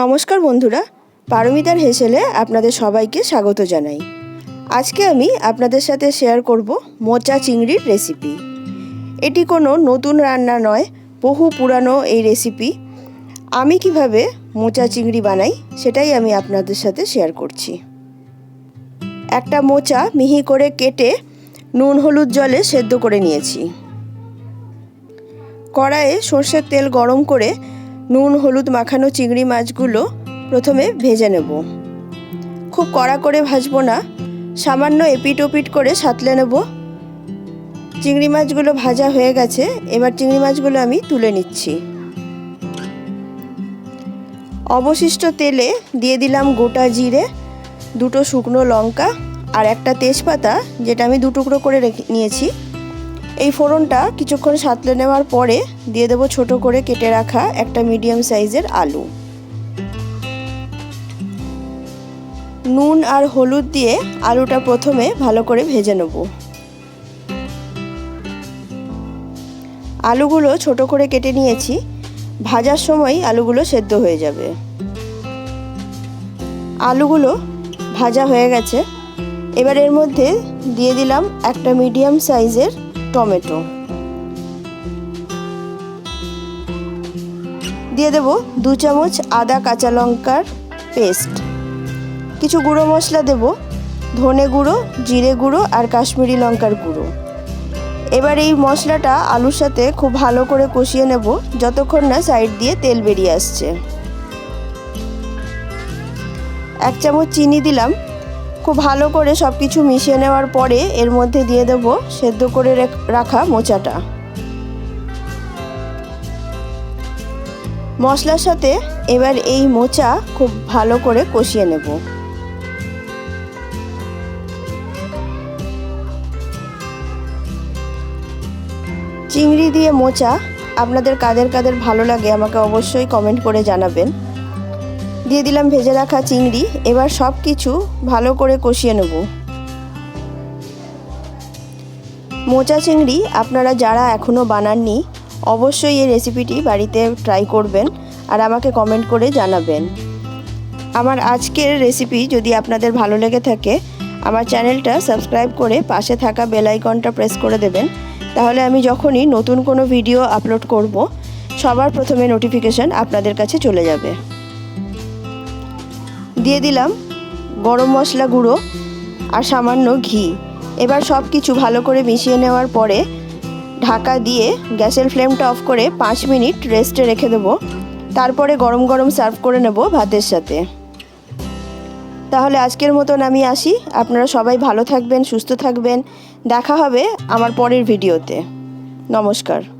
নমস্কার বন্ধুরা, পারমিতার হেসেলে আপনাদের সবাইকে স্বাগত জানাই। আজকে আমি আপনাদের সাথে শেয়ার করব মোচা চিংড়ির রেসিপি এটি কোনো নতুন রান্না নয়, বহু পুরানো এই রেসিপি আমি কীভাবে মোচা চিংড়ি বানাই, সেটাই আমি আপনাদের সাথে শেয়ার করছি। একটা মোচা মিহি করে কেটে নুন হলুদ জলে সেদ্ধ করে নিয়েছি। কড়াইয়ে সর্ষের তেল গরম করে নুন, হলুদ, মাখানো চিংড়ি মাছগুলো প্রথমে ভেজে নেব। খুব কড়া করে ভাজবো না, সামান্য এপিট ওপিট করে সাতলে নেব। চিংড়ি মাছগুলো ভাজা হয়ে গেছে, এবার চিংড়ি মাছগুলো আমি তুলে নিচ্ছি। অবশিষ্ট তেলে দিয়ে দিলাম গোটা জিরে, দুটো শুকনো লঙ্কা আর একটা তেজপাতা, যেটা আমি দু টুকরো করে নিয়েছি। এই ফোড়নটা কিছুক্ষণ সাঁতলে নেওয়ার পরে দিয়ে দেবো ছোট করে কেটে রাখা একটা মিডিয়াম সাইজের আলু। নুন আর হলুদ দিয়ে আলুটা প্রথমে ভালো করে ভেজে নেব। আলুগুলো ছোট করে কেটে নিয়েছি, ভাজার সময় আলুগুলো সেদ্ধ হয়ে যাবে। আলুগুলো ভাজা হয়ে গেছে, এবার এর মধ্যে দিয়ে দিলাম একটা মিডিয়াম সাইজের টমেটো। দিয়ে দেব দু চামচ আদা কাঁচা লঙ্কার পেস্ট। কিছু গুঁড়ো মশলা দেব, ধনে গুঁড়ো, জিরে গুঁড়ো আর কাশ্মীরি লঙ্কার গুঁড়ো। এবার এই মশলাটা আলুর সাথে খুব ভালো করে কষিয়ে নেব, যতক্ষণ না সাইড দিয়ে তেল বেরিয়ে আসছে। এক চামচ চিনি দিলাম খুব ভালো করে সব কিছু মিশিয়ে নেওয়ার পরে এর মধ্যে দিয়ে দেব সেদ্ধ করে রাখা মোচাটা। মশলার সাথে এবার এই মোচা খুব ভালো করে কষিয়ে নেব। চিংড়ি দিয়ে মোচা আপনাদের কাদের কাদের ভালো লাগে আমাকে অবশ্যই কমেন্ট করে জানাবেন। দিয়ে দিলাম ভেজে রাখা চিংড়ি। এবার সব কিছু ভালো করে কষিয়ে নেব। মোচা চিংড়ি আপনারা যারা এখনও বানাননি, অবশ্যই এই রেসিপিটি বাড়িতে ট্রাই করবেন আর আমাকে কমেন্ট করে জানাবেন। আমার আজকের রেসিপি যদি আপনাদের ভালো লেগে থাকে, আমার চ্যানেলটা সাবস্ক্রাইব করে পাশে থাকা বেল আইকনটা প্রেস করে দেবেন। তাহলে আমি যখনই নতুন কোনো ভিডিও আপলোড করব, সবার প্রথমে নোটিফিকেশান আপনাদের কাছে চলে যাবে। দিয়ে দিলাম গরম মশলা গুঁড়ো আর সামান্য ঘি। এবার সব কিছু ভালো করে মিশিয়ে নেওয়ার পরে ঢাকা দিয়ে গ্যাসের ফ্লেমটা অফ করে পাঁচ মিনিট রেস্টে রেখে দেবো। তারপরে গরম গরম সার্ভ করে নেব ভাতের সাথে। তাহলে আজকের মতন আমি আসি। আপনারা সবাই ভালো থাকবেন, সুস্থ থাকবেন। দেখা হবে আমার পরের ভিডিওতে। নমস্কার।